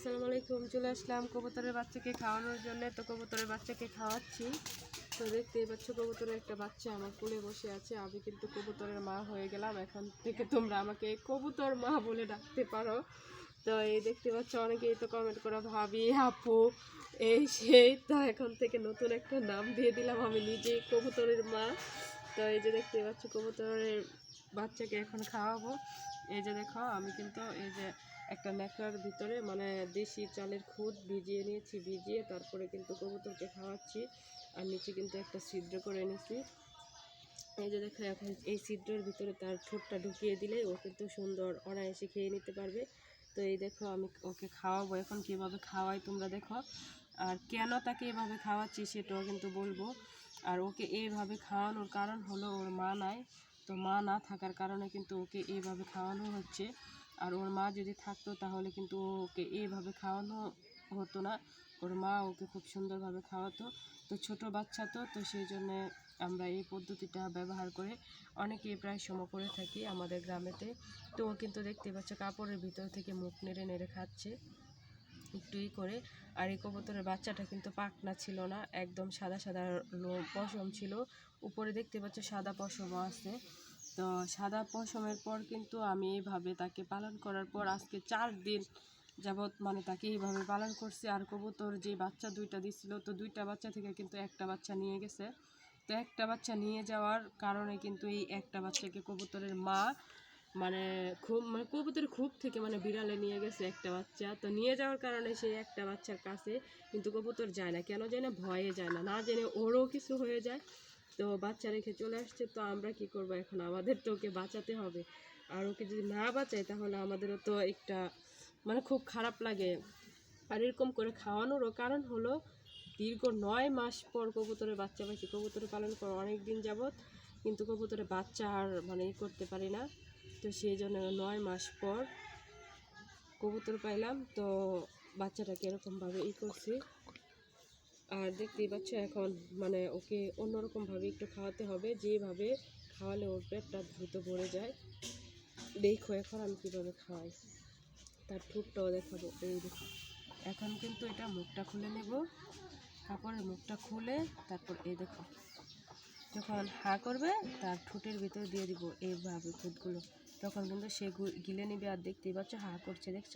আসসালামু আলাইকুম, চলে আসলাম কবুতরের বাচ্চাকে খাওয়ানোর জন্য। তো কবুতরের বাচ্চাকে খাওয়াচ্ছি। তো দেখতেই পাচ্ছ, কবুতরের একটা বাচ্চা আমার কোলে বসে আছে। আমি কিন্তু কবুতরের মা হয়ে গেলাম। এখন থেকে তোমরা আমাকে কবুতর মা বলে ডাকতে পারো। তো এই দেখতে পাচ্ছ, অনেকেই তো কমেন্ট করে, ভাবি, আপু, এই সেই। তো এখন থেকে নতুন একটা নাম দিয়ে দিলাম আমি নিজেই কবুতরের মা। তো এই যে দেখতে পাচ্ছ, কবুতরের বাচ্চাকে এখন খাওয়াবো। এই যে দেখো, আমি কিন্তু এই যে একটা ন্যাকড়ার ভিতরে মানে দেশি চালের খুদ ভিজিয়ে নিয়েছি, ভিজিয়ে তারপরে কিন্তু কবুতরকে খাওয়াচ্ছি। আর নিচে কিন্তু একটা ছিদ্র করে নিয়েছি এই যে দেখো, এখন এই ছিদ্রের ভিতরে তার ঠোঁটটা ঢুকিয়ে দিলে ও কিন্তু সুন্দর অনায়াসে খেয়ে নিতে পারবে। তো এই দেখো, আমি ওকে খাওয়াবো। এখন কীভাবে খাওয়াই তোমরা দেখো। আর কেন তাকে এভাবে খাওয়াচ্ছি সেটাও কিন্তু বলব। আর ওকে এইভাবে খাওয়ানোর কারণ হলো ওর মা নাই। তো মা না থাকার কারণে কিন্তু ওকে এইভাবে খাওয়ানো হচ্ছে। আর ওর মা যদি থাকতো তাহলে কিন্তু ওকে এইভাবে খাওয়ানো হতো না। ওর মা ওকে খুব সুন্দরভাবে খাওয়াতো। তো ছোট বাচ্চা তো তো সেই জন্যে আমরা এই পদ্ধতিটা ব্যবহার করে অনেকেই প্রায় সম করে থাকি আমাদের গ্রামেতে। তো ও কিন্তু দেখতে পাচ্ছ কাপড়ের ভিতর থেকে মুখ নেড়ে নেড়ে খাচ্ছে একটু ই করে। আর এই কবুতরের বাচ্চাটা কিন্তু পাকনা ছিল না, একদম সাদা সাদা পশম ছিল। উপরে দেখতে পাচ্ছ সাদা পশমও আছে। তো সাদা পশমের পর কিন্তু আমি এইভাবে তাকে পালন করার পর আজকে চার দিন যাবৎ মানে তাকে এইভাবে পালন করছি। আর কবুতর যে বাচ্চা দুইটা দিছিল, তো দুইটা বাচ্চা থেকে কিন্তু একটা বাচ্চা নিয়ে গেছে। তো একটা বাচ্চা নিয়ে যাওয়ার কারণে কিন্তু এই একটা বাচ্চাকে কবুতরের মা মানে খুব মানে কবুতর খুব থেকে মানে বিড়ালে নিয়ে গেছে একটা বাচ্চা। তো নিয়ে যাওয়ার কারণে সেই একটা বাচ্চার কাছে কিন্তু কবুতর যায় না। কেন যায় না? ভয়ে যায় না। না জেনে ওরও কিছু হয়ে যায়। তো বাচ্চা রেখে চলে আসছে, তো আমরা কি করব এখন? আমাদের তো ওকে বাঁচাতে হবে। আর ওকে যদি না বাঁচাই, তাহলে আমাদেরও তো একটা মানে খুব খারাপ লাগে। আর এরকম করে খাওয়ানোরও কারণ হলো, দীর্ঘ নয় মাস পর কবুতরের বাচ্চা পাইছি। কবুতরে পালন করা অনেক দিন যাবৎ, কিন্তু কবুতরের বাচ্চা আর মানে ই করতে পারি না। তো সেই জন্য নয় মাস পর কবুতর পাইলাম, তো বাচ্চাটাকে এরকমভাবে ই করছি। আর দেখতেই পাচ্ছ এখন মানে ওকে অন্যরকমভাবে একটু খাওয়াতে হবে। যেভাবে খাওয়ালে ওর পেটটা দ্রুত ভরে যায়। দেখো এখন আমি কীভাবে খাওয়াই। তার ঠোঁটটাও দেখাবো। এই দেখো। এখন কিন্তু এটা মুখটা খুলে নেব। কাপড়ের মুখটা খুলে তারপর এই দেখো। যখন হা করবে, তার ঠোঁটের ভিতরে দিয়ে দিব এইভাবে খুদগুলো তখন কিন্তু সে গিলে নিবে আর দেখতেই পাচ্ছ হা করছে, দেখছ?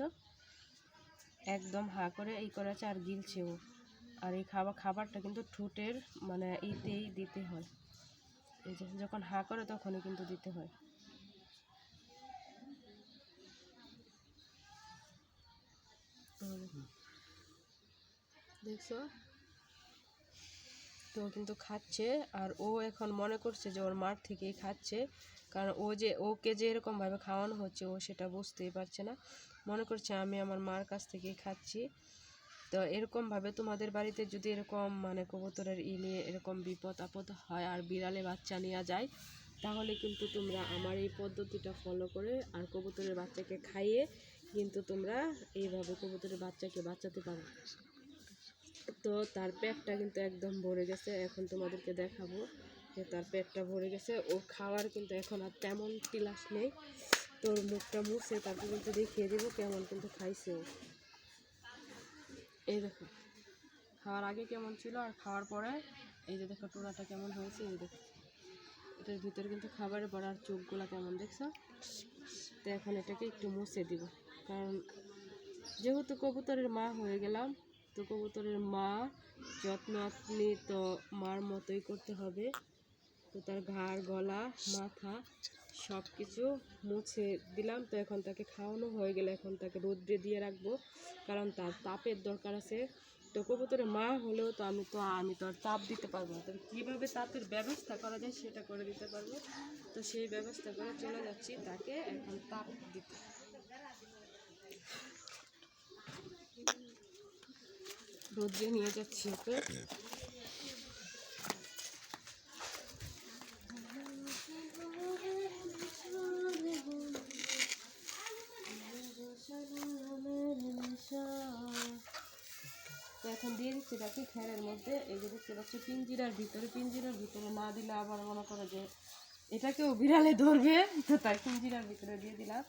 একদম হা করে এই করেছে আর গিলছে ও। আর এই খাবার খাবারটা কিন্তু ঠোঁটের মানে ইতেই দিতে হয়। এই যে যখন হা করে তখনই কিন্তু দিতে হয়। দেখছ? তো কিন্তু খাচ্ছে আর ও এখন মনে করছে যে ওর মার থেকেই খাচ্ছে। কারণ ও যে, ওকে যে এরকমভাবে খাওয়ানো হচ্ছে ও সেটা বুঝতেই পারছে না। মনে করছে আমি আমার মার কাছ থেকেই খাচ্ছি। তো এরকমভাবে তোমাদের বাড়িতে যদি এরকম মানে কবুতরের ই নিয়ে এরকম বিপদ আপদ হয় আর বিড়ালে বাচ্চা নেওয়া যায়, তাহলে কিন্তু তোমরা আমার এই পদ্ধতিটা ফলো করে আর কবুতরের বাচ্চাকে খাইয়ে কিন্তু তোমরা এইভাবে কবুতরের বাচ্চাকে বাঁচাতে পারো। তো তার পেটটা কিন্তু একদম ভরে গেছে, এখন তোমাদেরকে দেখাবো যে তার পেটটা ভরে গেছে। ও খাওয়ার কিন্তু এখন আর তেমন টিলাস নেই। তোর মুখটা মুছে তারপর কিন্তু দেখিয়ে দেবো কেমন কিন্তু খাইছে ও। এই দেখো, খাওয়ার আগে কেমন ছিল আর খাওয়ার পরে, এই যে দেখো টোনাটা কেমন হয়েছে, এই দেখো। এটার ভিতরে কিন্তু খাবারের আর চোখগুলা কেমন দেখছ? তো এখন এটাকে একটু মুছে দিব। কারণ যেহেতু কবুতরের মা হয়ে গেলাম, তো কবুতরের মা যত্ন আপনি তো মার মতোই করতে হবে। তো তার ঘাড়, গলা, মাথা সব কিছু মুছে দিলাম। তো এখন তাকে খাওয়ানো হয়ে গেলে এখন তাকে রোদ্রে দিয়ে রাখব, কারণ তার তাপের দরকার আছে। তো কবুতরের মা হলেও তো আমি তো আমি তো আর তাপ দিতে পারব না। তবে কীভাবে তাপের ব্যবস্থা করা যায় সেটা করে দিতে পারব। তো সেই ব্যবস্থা করে চলে যাচ্ছি তাকে এখন তাপ দিতে। রোদ্রে নিয়ে যাচ্ছি ওকে। এখন দিয়ে দিচ্ছি তাকে খেরের মধ্যে। এই যে দেখতে পাচ্ছি পিঞ্জিরার ভিতরে পিঞ্জিরার ভিতরে না দিলে আবার মনে করে যে এটাকেও বিড়ালে ধরবে। তো তাই পিঞ্জিরার ভিতরে দিয়ে দিলাম।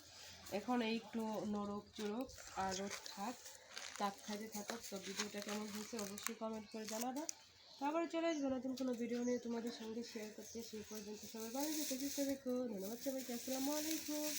এখন এই একটু নরক চুরক আর রোদ থাক, তাক খাইতে থাকো তো ভিডিওটা কেমন হয়েছে অবশ্যই কমেন্ট করে জানাবে। আবার চলে আসব নতুন কোনো ভিডিও নিয়ে তোমাদের সঙ্গে শেয়ার করতে। সেই পর্যন্ত সবাই ভালো থেকো, সুস্থ থেকো। ধন্যবাদ সবাইকে, আসসালামু আলাইকুম।